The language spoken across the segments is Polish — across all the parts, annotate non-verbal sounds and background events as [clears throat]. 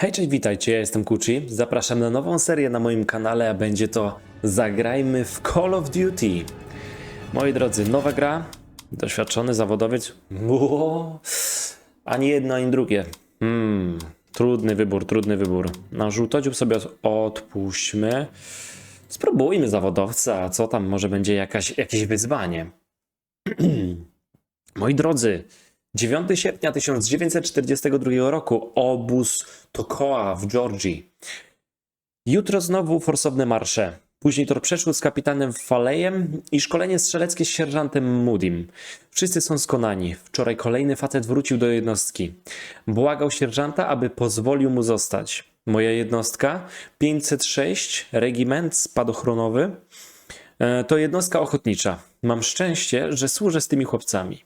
Hej, cześć, witajcie, ja jestem Kuchi. Zapraszam na nową serię na moim kanale, a będzie to Zagrajmy w Call of Duty. Moi drodzy, nowa gra, doświadczony zawodowiec. Ło, ani jedno, ani drugie. Hmm, trudny wybór, trudny wybór. Na żółtodziób sobie odpuśćmy. Spróbujmy zawodowca, a co tam, może będzie jakaś, jakieś wyzwanie. [clears throat] Moi drodzy, 9 sierpnia 1942 roku obóz Tokoa w Georgii. Jutro znowu forsowne marsze. Później tor przeszły z kapitanem Falejem i szkolenie strzeleckie z sierżantem Moodim. Wszyscy są skonani. Wczoraj kolejny facet wrócił do jednostki. Błagał sierżanta, aby pozwolił mu zostać. Moja jednostka 506, regiment spadochronowy, To jednostka ochotnicza. Mam szczęście, że służę z tymi chłopcami.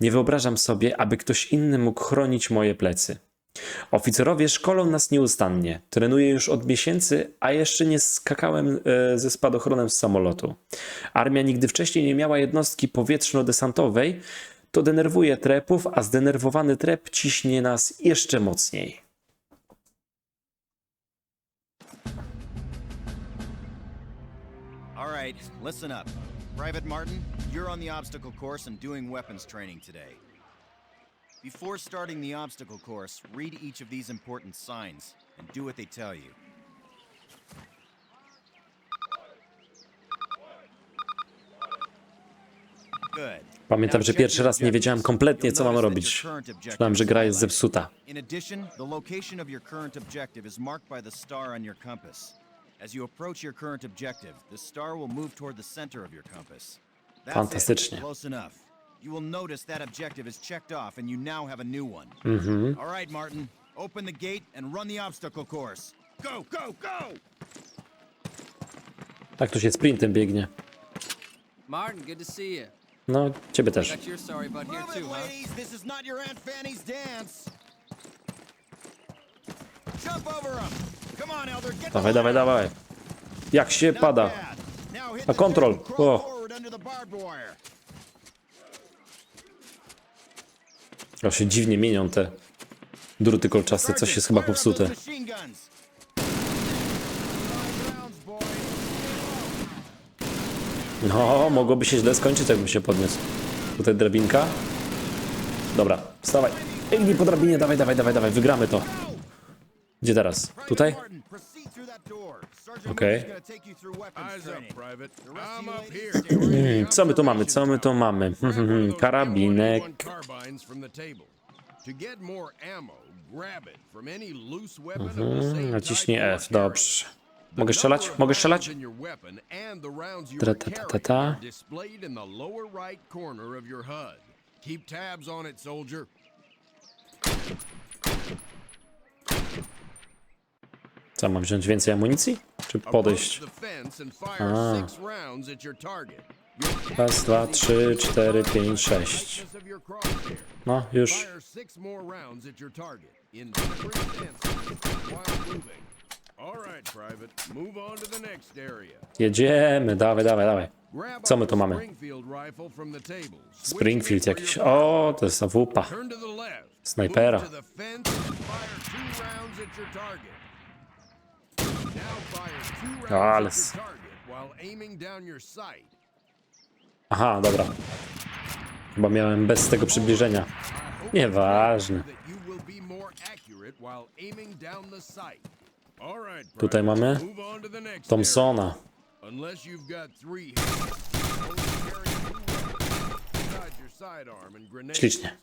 Nie wyobrażam sobie, aby ktoś inny mógł chronić moje plecy. Oficerowie szkolą nas nieustannie. Trenuję już od miesięcy, a jeszcze nie skakałem e, ze spadochronem z samolotu. Armia nigdy wcześniej nie miała jednostki powietrzno-desantowej. To denerwuje trepów, a zdenerwowany trep ciśnie nas jeszcze mocniej. Right, listen up. Private Martin, you're on the obstacle course and doing weapons training today. Before starting the obstacle course, read each of these important signs and do what they tell you. Good. Pamiętam, że pierwszy raz nie wiedziałem kompletnie, co mam robić. Myślałem, że gra jest zepsuta. In addition, the location of your current objective is marked by the star on your compass. As you approach your current objective, the star will move toward the center of your compass. That's Fantastycznie. It. Close enough. You will notice that objective is checked off and you now have a new one. Mhm. All right, Martin. Open the gate and run the obstacle course. Go, go, go! Tak to się sprintem biegnie. Martin, good to see you. No, ciebie też. Got your sorry butt here Move too, huh? ladies. This is not your Aunt Fanny's dance. Jump over him. Dawaj, dawaj, dawaj. Jak się pada. A barbed wire. O, się dziwnie mienią te druty kolczaste, coś jest chyba popsute. No, mogłoby się źle skończyć, jakbym się podniósł. Tutaj drabinka. Dobra, wstawaj. Biegnij po drabinie, dawaj, dawaj, dawaj, dawaj, wygramy to. Gdzie teraz? Tutaj? Right Hmm, co my tu mamy, co my tu mamy? Hmm, hmm, Karabinek. Same naciśnij F, dobrze. Mogę strzelać? Mogę strzelać? Tra- ta- ta- ta- ta. Co, mam wziąć więcej amunicji? Czy podejść? Your Raz, dwa, trzy, cztery, pięć, sześć. No, już. Jedziemy, dawaj, dawaj, dawaj. Co my tu a mamy? Springfield jakiś. O, to jest awupa. Snajpera. Sight. Aha, dobra. Chyba miałem bez tego przybliżenia. Nieważne. Tutaj mamy Thompsona. Ślicznie.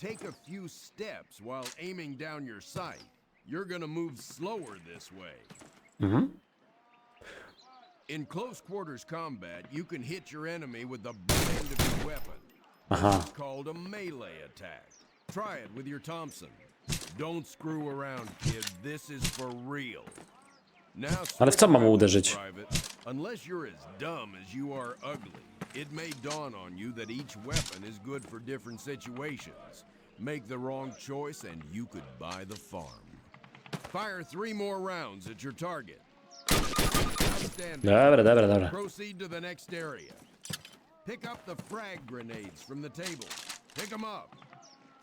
Take a few steps while aiming down your sight. You're gonna move slower this way. Mm-hmm. In close quarters combat, you can hit your enemy with the butt end of your weapon. Aha. Uh-huh. It's called a melee attack. Try it with your Thompson. Don't screw around, kid. This is for real. Now, Ale w co mam uderzyć? Unless you're as dumb as you are ugly, it may dawn on you that each weapon is good for different situations. Make the wrong choice and you could buy the farm. Fire three more rounds at your target. Dobra, dobra, dobra. Proceed to the next area. Pick up the frag grenades from the table. Pick them up.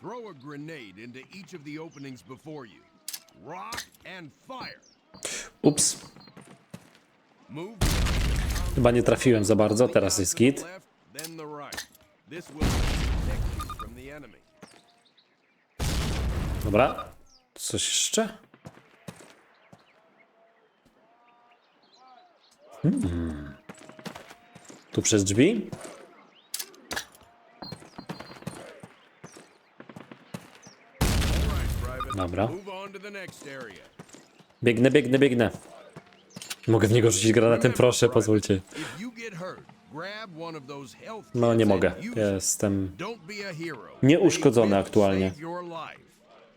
Throw a grenade into each of the openings before you. rock, and fire. Ups, Move chyba nie trafiłem za bardzo, teraz jest git. left, then the right. This will protect you from the enemy. Dobra, coś jeszcze? Hmm. Tu przez drzwi? Dobra. Biegnę, biegnę, biegnę. Mogę w niego rzucić granatem, proszę, pozwólcie. No nie mogę, jestem... Nieuszkodzony aktualnie.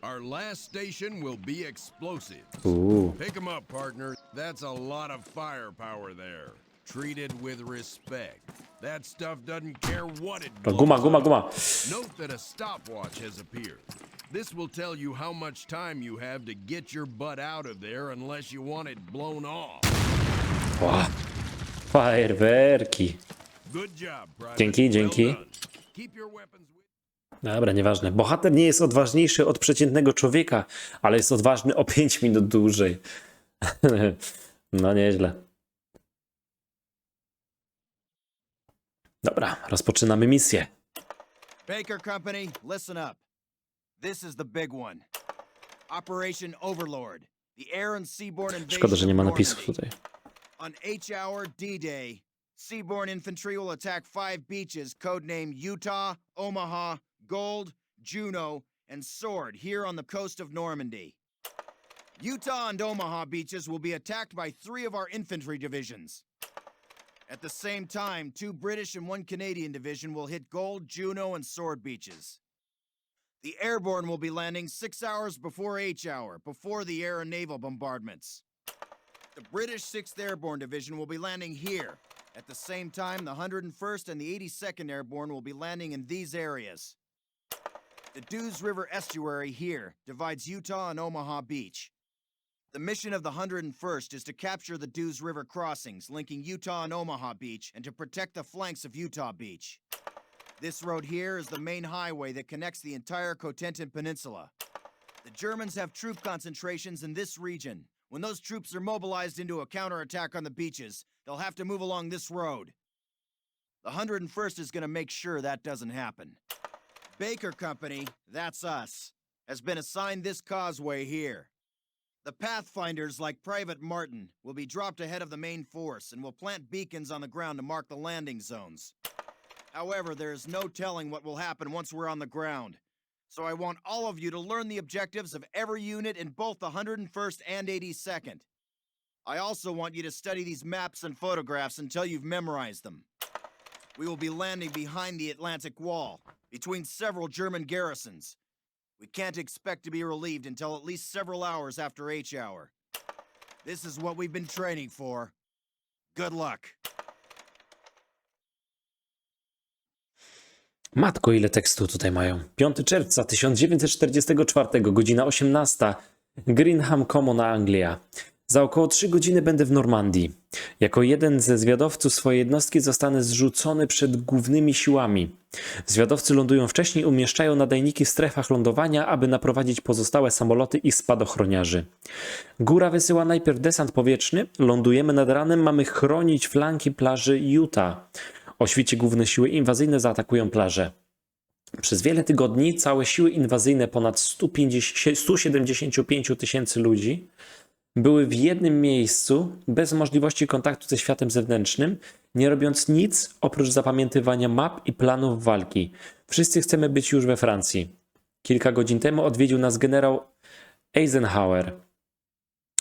Save your life. Our last station will be explosive. Uuu. Pick 'em up, partner. That's a lot of firepower there. Treat it with respect. That stuff doesn't care what it Guma, blows guma, up. guma. Note that a stopwatch has appeared. This will tell you how much time you have to get your butt out of there unless you want it blown off. Ła. Fajerwerki. Good job, Private. Dzięki, Well dzięki. done. Dobra, nieważne. Bohater nie jest odważniejszy od przeciętnego człowieka, ale jest odważny o 5 minut dłużej. [laughs] no nieźle. Dobra, rozpoczynamy misję. Baker Company, listen up. This is the big one. Operation Overlord. The air and seaborne invasion Szkoda, że nie ma napisów tutaj. On H-Hour D-Day, seaborne infantry will attack five beaches codenamed Utah, Omaha, Gold, Juno, and Sword here on the coast of Normandy. Utah and Omaha beaches will be attacked by three of our infantry divisions. At the same time, two British and one Canadian division will hit Gold, Juno, and Sword beaches. The airborne will be landing six hours before H hour, before the air and naval bombardments. The British 6th Airborne Division will be landing here. At the same time, the 101st and the 82nd Airborne will be landing in these areas. The Dews River estuary here divides Utah and Omaha Beach. The mission of the 101st is to capture the Dews River crossings linking Utah and Omaha Beach and to protect the flanks of Utah Beach. This road here is the main highway that connects the entire Cotentin Peninsula. The Germans have troop concentrations in this region. When those troops are mobilized into a counterattack on the beaches, they'll have to move along this road. The 101st is going to make sure that doesn't happen. Baker Company, that's us, has been assigned this causeway here. The Pathfinders, like Private Martin, will be dropped ahead of the main force and will plant beacons on the ground to mark the landing zones. However, there is no telling what will happen once we're on the ground. So I want all of you to learn the objectives of every unit in both the 101st and 82nd. I also want you to study these maps and photographs until you've memorized them. We will be landing behind the Atlantic Wall, between several German garrisons. We can't expect to be relieved until at least several hours after H hour. This is what we've been training for. Good luck. Matko, ile tekstu tutaj mają. 5 czerwca 1944, godzina 18. Greenham Common, Anglia. Za około 3 godziny będę w Normandii. Jako jeden ze zwiadowców swojej jednostki zostanę zrzucony przed głównymi siłami. Zwiadowcy lądują wcześniej, umieszczają nadajniki w strefach lądowania, aby naprowadzić pozostałe samoloty i spadochroniarzy. Góra wysyła najpierw desant powietrzny, lądujemy nad ranem, mamy chronić flanki plaży Utah. O świcie główne siły inwazyjne zaatakują plażę. Przez wiele tygodni całe siły inwazyjne ponad 150, 175 tysięcy ludzi były w jednym miejscu, bez możliwości kontaktu ze światem zewnętrznym, nie robiąc nic oprócz zapamiętywania map i planów walki. Wszyscy chcemy być już we Francji. Kilka godzin temu odwiedził nas generał Eisenhower.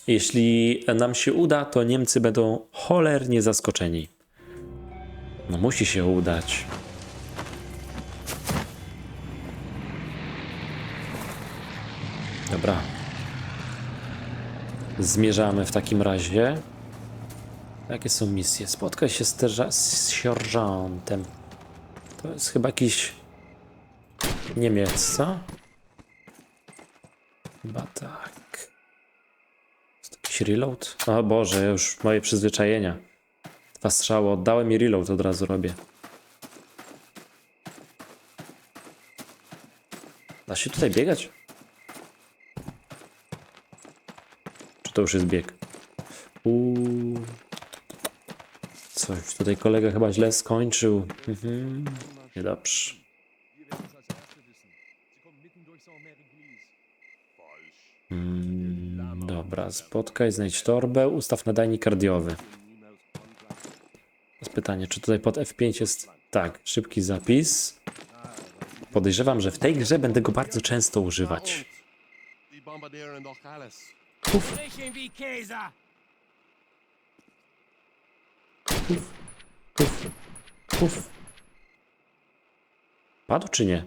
Jeśli nam się uda, to Niemcy będą cholernie zaskoczeni. No musi się udać. Dobra. Zmierzamy w takim razie. Jakie są misje? Spotkaj się z, terza- z sierżantem. To jest chyba jakiś Niemiec, co? Chyba tak. Jest jakiś reload? O Boże, już moje przyzwyczajenia. Dwa strzały oddałem i reload od razu robię. Da się tutaj biegać? Czy to już jest bieg? Uuu. Coś tutaj kolega chyba źle skończył. Mhm. Niedobrze. Mm, dobra, spotkaj, znajdź torbę, ustaw nadajnik kardiowy. Teraz pytanie, czy tutaj pod F5 jest... Tak, szybki zapis. Podejrzewam, że w tej grze będę go bardzo często używać. Alles. Puf. Puf. Padł czy nie?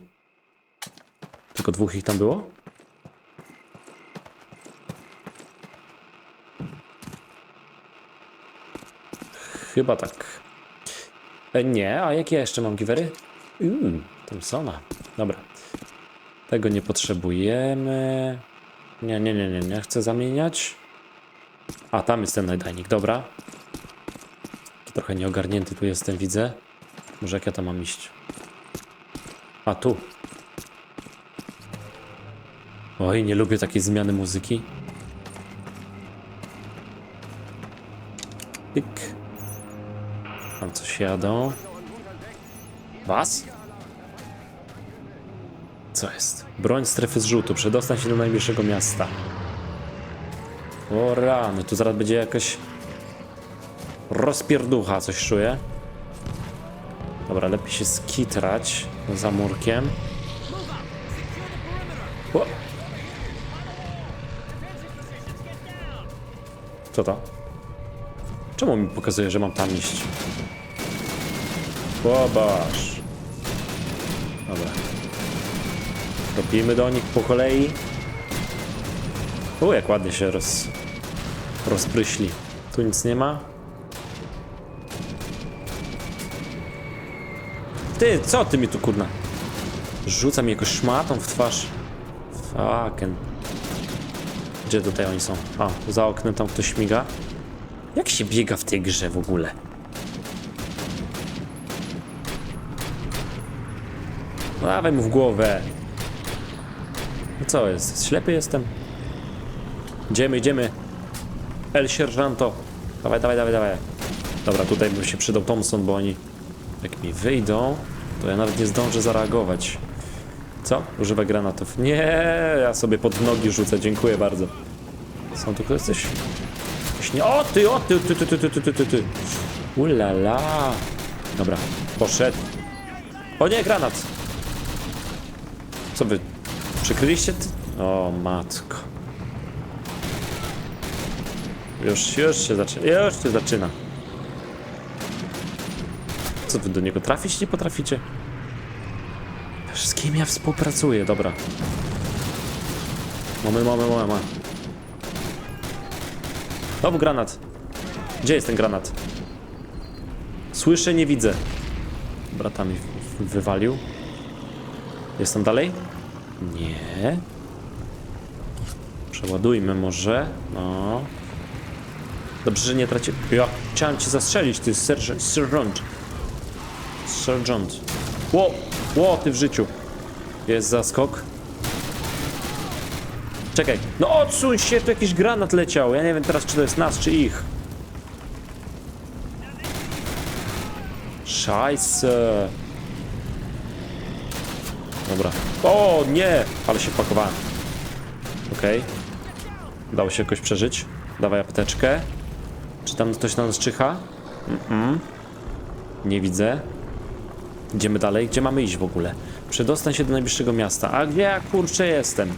Tylko dwóch ich tam było? Chyba tak. E, nie, a jakie jeszcze mam givery? Uuu, Thompsona. Dobra. Tego nie potrzebujemy. Nie, nie, nie, nie, nie chcę zamieniać. A, tam jest ten nadajnik, dobra. Trochę nieogarnięty tu jestem, widzę. Może jak ja tam mam iść? A, tu. Oj, nie lubię takiej zmiany muzyki. Pyk. Tam coś jadą. Was? Co jest? Broń strefy zrzutu. Przedostań się do najbliższego miasta. O rany, tu zaraz będzie jakaś rozpierducha, coś czuję. Dobra, lepiej się skitrać za murkiem. O! Co to? Czemu mi pokazuje, że mam tam iść? Pobaż. Dobra. Robimy do nich po kolei. O, jak ładnie się roz... rozpryśli. Tu nic nie ma. Ty, co ty mi tu kurna? Rzuca mi jakoś szmatą w twarz. Fucking. Gdzie tutaj oni są? A, za oknem tam ktoś śmiga. Jak się biega w tej grze w ogóle? Dawaj mu w głowę. No co jest? Ślepy jestem? Idziemy, idziemy. El Sierżanto. Dawaj, dawaj, dawaj, dawaj. Dobra, tutaj by się przydał Thompson, bo oni jak mi wyjdą, to ja nawet nie zdążę zareagować. Co? Używaj granatów. Nie, ja sobie pod nogi rzucę, dziękuję bardzo. Są tu jesteś? Nie... O ty, o ty, ty, ty, ty, ty, ty, ty, ty. Ulala. Dobra, poszedł. O nie, granat! Co wy Przykryliście? Ty? O, matko. Już, już się zaczyna. Już się zaczyna. Co wy do niego trafić nie potraficie? Z kim ja współpracuję? Dobra. Mamy, mamy, mamy. Znowu granat. Gdzie jest ten granat? Słyszę, nie widzę. Dobra, tam mi w- wywalił. Jest tam dalej? Nie. Przeładujmy może. No. Dobrze, że nie traci... Ja chciałem cię zastrzelić, ty sergeant. Sergeant. Sergeant. Ło! Ło, ty w życiu. Jest zaskok. Czekaj. No odsuń się, tu jakiś granat leciał. Ja nie wiem teraz, czy to jest nas, czy ich. Szajse. Dobra. O, nie! Ale się pakowałem. Okej. Udało się jakoś przeżyć. Dawaj apteczkę. Czy tam ktoś na nas czyha? Mhm. Nie widzę. Idziemy dalej. Gdzie mamy iść w ogóle? Przedostań się do najbliższego miasta. A gdzie ja kurczę jestem?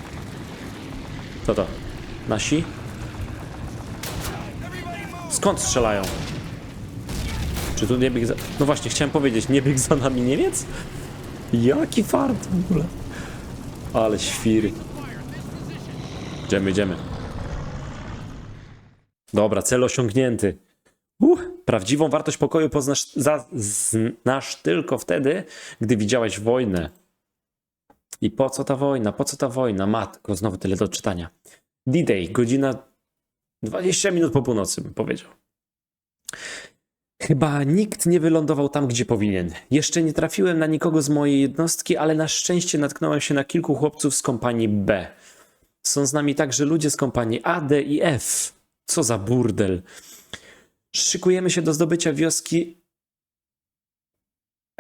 Co to? Nasi? Skąd strzelają? Czy tu nie biegł za... No właśnie, chciałem powiedzieć, nie biegł za nami Niemiec? Jaki fart w ogóle. Ale świry. Idziemy, idziemy. Dobra, cel osiągnięty. Uh, prawdziwą wartość pokoju poznasz za, znasz tylko wtedy, gdy widziałeś wojnę. I po co ta wojna? Po co ta wojna? Matko, znowu tyle do czytania. D-Day, godzina 20 minut po północy, bym powiedział. Chyba nikt nie wylądował tam, gdzie powinien. Jeszcze nie trafiłem na nikogo z mojej jednostki, ale na szczęście natknąłem się na kilku chłopców z kompanii B. Są z nami także ludzie z kompanii A, D i F. Co za burdel. Szykujemy się do zdobycia wioski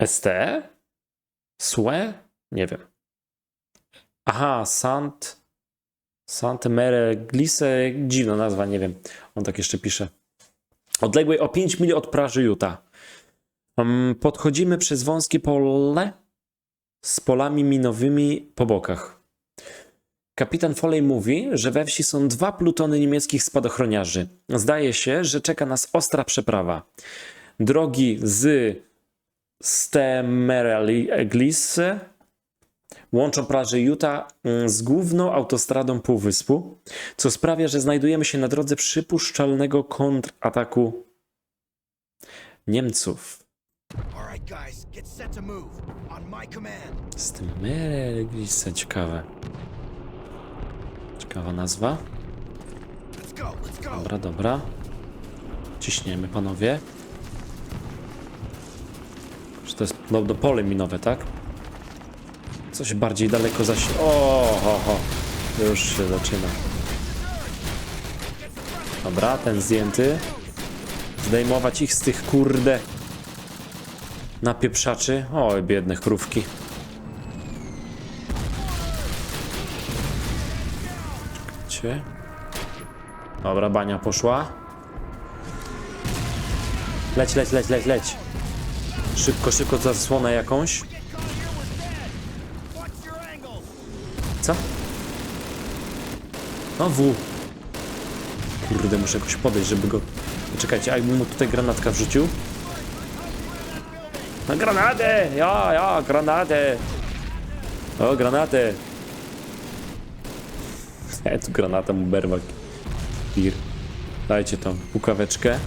ST? Sue? Nie wiem. Aha, Sant. Sant Mere Glisse. Dziwna nazwa, nie wiem. On tak jeszcze pisze. Odległej o 5 mil od Praży Utah. Podchodzimy przez wąskie pole z polami minowymi po bokach. Kapitan Foley mówi, że we wsi są dwa plutony niemieckich spadochroniarzy. Zdaje się, że czeka nas ostra przeprawa. Drogi z Stemeraliglisse łączą plażę Utah mm, z główną autostradą Półwyspu, co sprawia, że znajdujemy się na drodze przypuszczalnego kontrataku Niemców. My command. Stemeraliglisse, ciekawe. Ciekawa nazwa. Dobra, dobra. Ciśniemy, panowie. Czy to jest no, do pole minowe, tak? Coś bardziej daleko zaś... O, ho, ho. Już się zaczyna. Dobra, ten zdjęty. Zdejmować ich z tych kurde napieprzaczy. Oj, biedne krówki. Czekajcie. Dobra, bania poszła. Leć, leć, leć, leć, leć. Szybko, szybko zasłonę jakąś. No W. Kurde, muszę jakoś podejść, żeby go... Czekajcie, a mu tutaj granatka wrzucił? Na granatę! Ja, ja, [laughs] granatę! O, granatę! E, tu granata mu berwak. Bir. Dajcie tą pukaweczkę.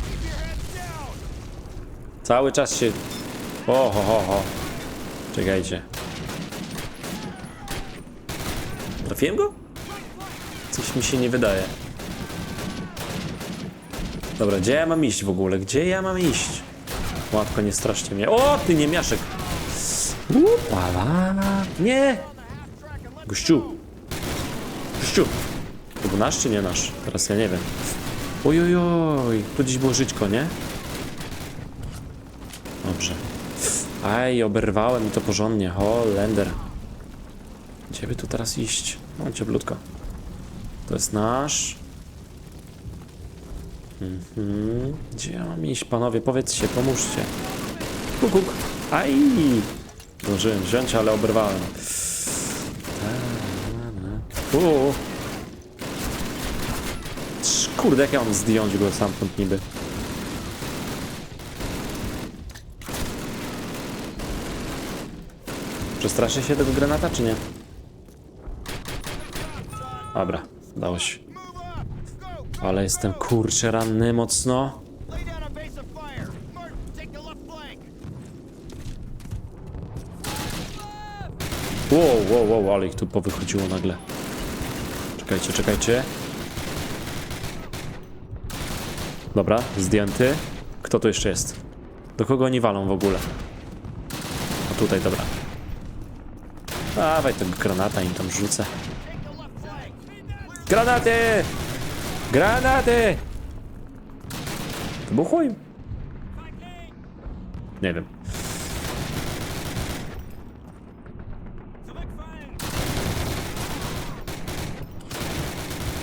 Cały czas się... O, ho, ho, ho. Czekajcie. Trafiłem go? Coś mi się nie wydaje. Dobra, gdzie ja mam iść w ogóle? Gdzie ja mam iść? Łatwo, nie straszcie mnie. O, ty niemiaszek! Upala! Nie! Gościu! Gościu! To był nasz czy nie nasz? Teraz ja nie wiem. Ojojoj! Tu gdzieś było żyćko, nie? Dobrze. Aj, oberwałem to porządnie. Holender. Gdzie by tu teraz iść? No, cieplutko. To jest nasz. Mhm. Gdzie ja mam iść, panowie? Powiedzcie, pomóżcie. Kuk, kuk. Aj! Zdążyłem wziąć, ale oberwałem. Uuu. Trz, Kurde, jak ja mam zdjąć go stamtąd niby? Przestraszę się tego granata, czy nie? Dobra, udało się. Ale jestem kurczę ranny mocno. Wow, wow, wow, ale ich tu powychodziło nagle. Czekajcie, czekajcie. Dobra, zdjęty. Kto tu jeszcze jest? Do kogo oni walą w ogóle? A tutaj, dobra. Dawaj tego granata im tam rzucę. Granaty! Granaty! To był chuj. Nie wiem.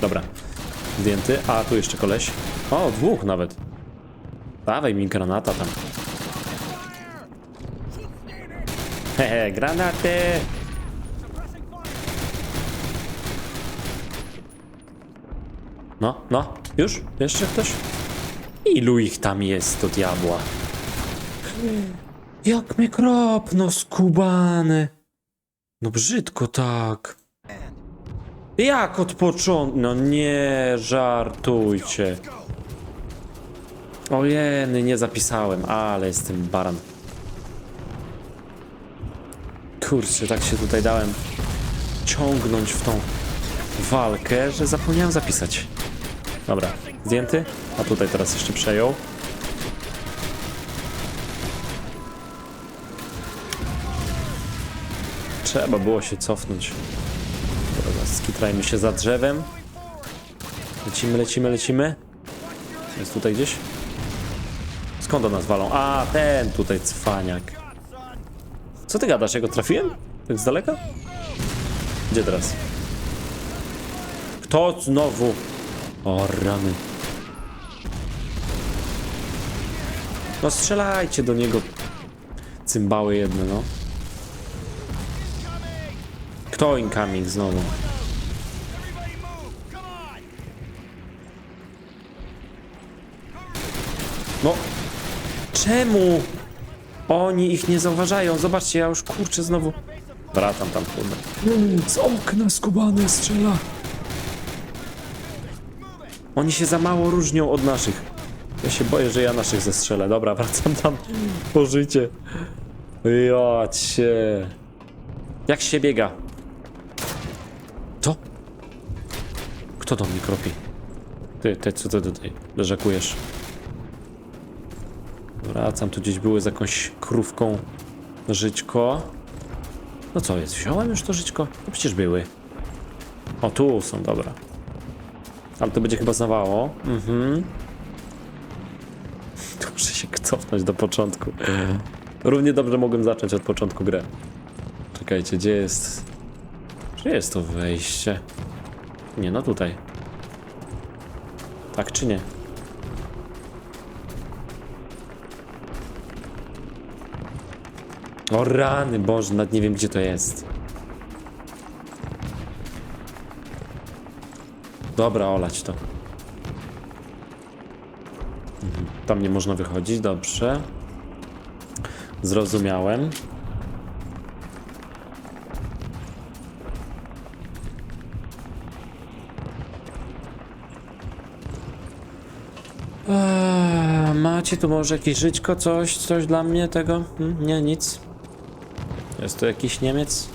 Dobra. Zdjęty. A, tu jeszcze koleś. O, dwóch nawet. Dawaj mi granata tam. Hehe, granaty! No, no, już? Jeszcze ktoś? Ilu ich tam jest, do diabła? Jak mnie kropno, skubany. No brzydko tak. Jak od początku? No nie żartujcie. Ojeny, nie zapisałem, ale jestem baran. Kurczę, tak się tutaj dałem ciągnąć w tą walkę, że zapomniałem zapisać. Dobra, zdjęty, a tutaj teraz jeszcze przejął. Trzeba było się cofnąć. Dobra, skitrajmy się za drzewem. Lecimy, lecimy, lecimy. Jest tutaj gdzieś? Skąd do nas walą? A, ten tutaj cwaniak. Co ty gadasz? Ja go trafiłem? Tak z daleka? Gdzie teraz? Kto znowu? O, rany. No strzelajcie do niego. Cymbały jedne, no. Kto incoming znowu? No. Czemu? Oni ich nie zauważają. Zobaczcie, ja już kurczę znowu. Wracam tam, kurde. Z okna skubany strzela. Oni się za mało różnią od naszych. Ja się boję, że ja naszych zestrzelę. Dobra, [laughs] wracam tam po życie. Jocie. Jak się biega? Co? Kto do mnie kropi? Ty, ty, co ty tutaj leżakujesz? Wracam, tu gdzieś były z jakąś krówką żyćko. No co jest, wziąłem już to żyćko? No przecież były. O, tu są, dobra. Ale to będzie chyba znawało. Mhm. [laughs] Tu muszę się cofnąć do początku. Równie dobrze mogłem zacząć od początku grę. Czekajcie, gdzie jest... Gdzie jest to wejście? Nie, no tutaj. Tak czy nie? O rany, Boże, nawet nie wiem gdzie to jest. Dobra, olać to. Mhm, Tam nie można wychodzić, dobrze. Zrozumiałem. Eee, macie tu może jakieś żyćko, coś, coś dla mnie tego? Hmm? Nie, nic. Jest to jakiś Niemiec?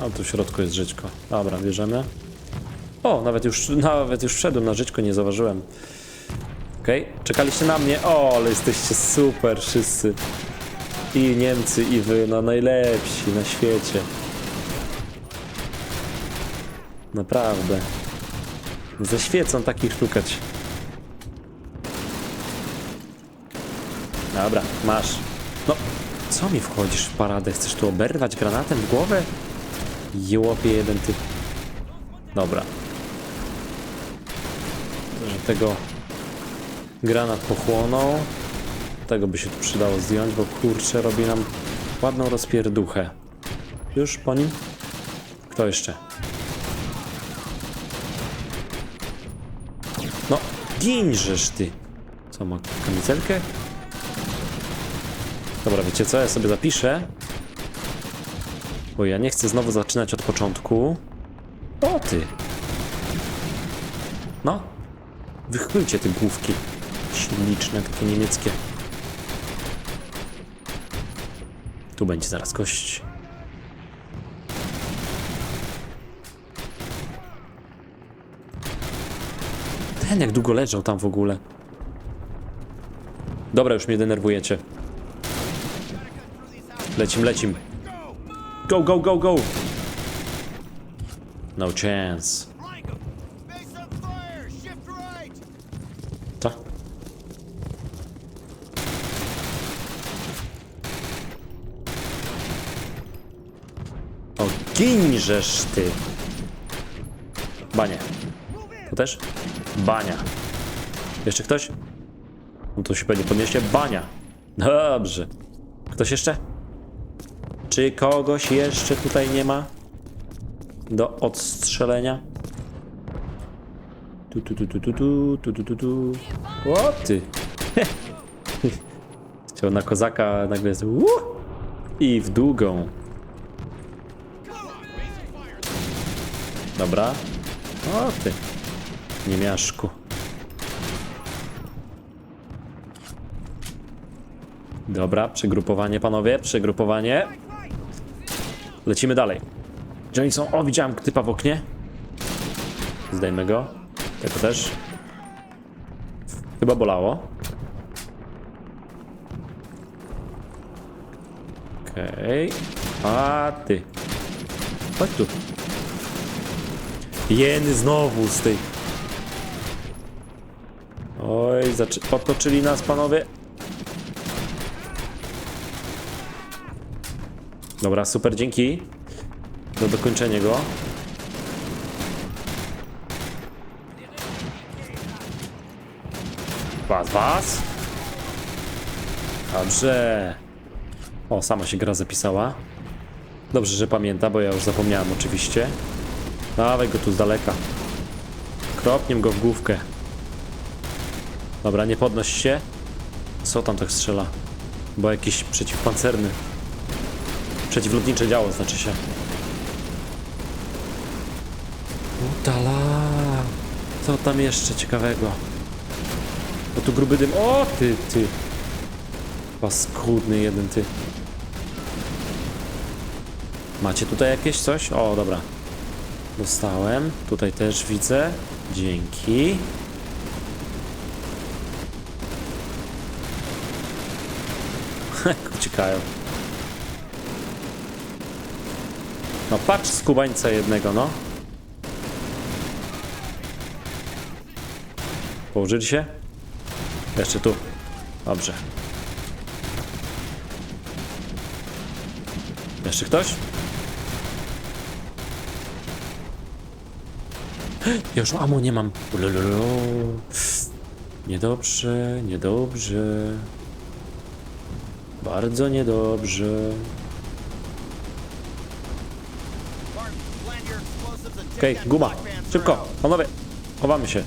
A tu w środku jest żyćko. Dobra, bierzemy. O, nawet już, nawet już wszedłem na żyćko, nie zauważyłem. Okej, czekaliście na mnie. O, ale jesteście super wszyscy. I Niemcy, i wy, no najlepsi na świecie. Naprawdę. Ze świecą takich szukać. Dobra, masz. No, co mi wchodzisz w paradę? Chcesz tu oberwać granatem w głowę? Jełopie jeden ty. Dobra. Że tego granat pochłonął. Tego by się tu przydało zdjąć, bo kurczę robi nam ładną rozpierduchę. Już po nim? Kto jeszcze? No, ginżesz ty. Co, ma kamizelkę? Dobra, wiecie co? Ja sobie zapiszę. Bo ja nie chcę znowu zaczynać od początku. O ty. No. Wychylcie te główki. Śliczne, takie niemieckie. Tu będzie zaraz kość. Ten jak długo leżał tam w ogóle. Dobra, już mnie denerwujecie. Lecim, lecim. Go, go, go, go! No chance. Co? O, ginżesz ty! Banie. To też? Bania. Jeszcze ktoś? No to się pewnie podniesie. Bania. Dobrze. Ktoś jeszcze? Czy kogoś jeszcze tutaj nie ma? Do odstrzelenia? Tu, tu, tu, tu, tu, tu, tu, tu, tu, tu. O ty! [laughs] Chciał na kozaka nagle jest uh! i w długą. Dobra. O ty. Niemiaszku. Dobra, przegrupowanie panowie, przegrupowanie. Lecimy dalej. Gdzie oni są? O, widziałem typa w oknie. Zdejmę go. Tego też. Chyba bolało. Okej. A ty. Chodź tu. Jeny znowu z tej... Oj, zaczy... otoczyli nas panowie. Dobra, super, dzięki. Do dokończenia go. Was, was. Dobrze. O, sama się gra zapisała. Dobrze, że pamięta, bo ja już zapomniałem oczywiście. Dawaj go tu z daleka. Kropniem go w główkę. Dobra, nie podnoś się. Co tam tak strzela? Bo jakiś przeciwpancerny. Przeciwlotnicze działo znaczy się. Utala. Co tam jeszcze ciekawego? Bo tu gruby dym. O, ty, ty. Paskudny jeden, ty. Macie tutaj jakieś coś? O, dobra. Dostałem. Tutaj też widzę. Dzięki. [laughs] Uciekają. No patrz skubańca jednego, no. Położyli się? Jeszcze tu. Dobrze. Jeszcze ktoś? [gasps] Ja już amo nie mam. Ulululu. Niedobrze, niedobrze. Bardzo niedobrze. Martin, plant your explosives and Okej, that guma. Szybko, panowie. Chowamy się.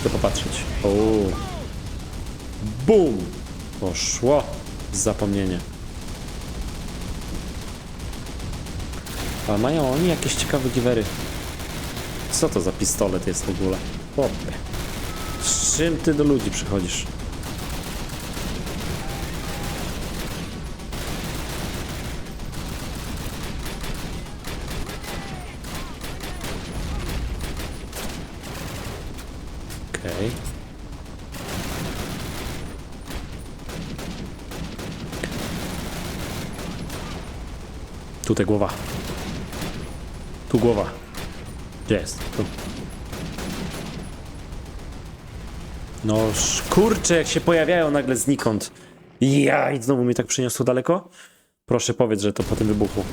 Chcę popatrzeć. O. Bum! Poszło. Zapomnienie. A mają oni jakieś ciekawe giwery. Co to za pistolet jest w ogóle? Chłopie. Z czym ty do ludzi przychodzisz? Okej. Tutaj głowa. Tu głowa. Gdzie jest? Tu. No kurczę, jak się pojawiają nagle znikąd. Ja i znowu mnie tak przyniosło daleko? Proszę powiedz, że to po tym wybuchu.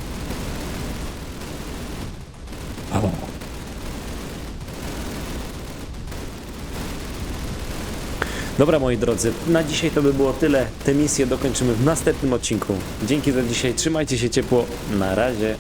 Dobra moi drodzy, na dzisiaj to by było tyle. Tę misję dokończymy w następnym odcinku. Dzięki za dzisiaj, trzymajcie się ciepło. Na razie.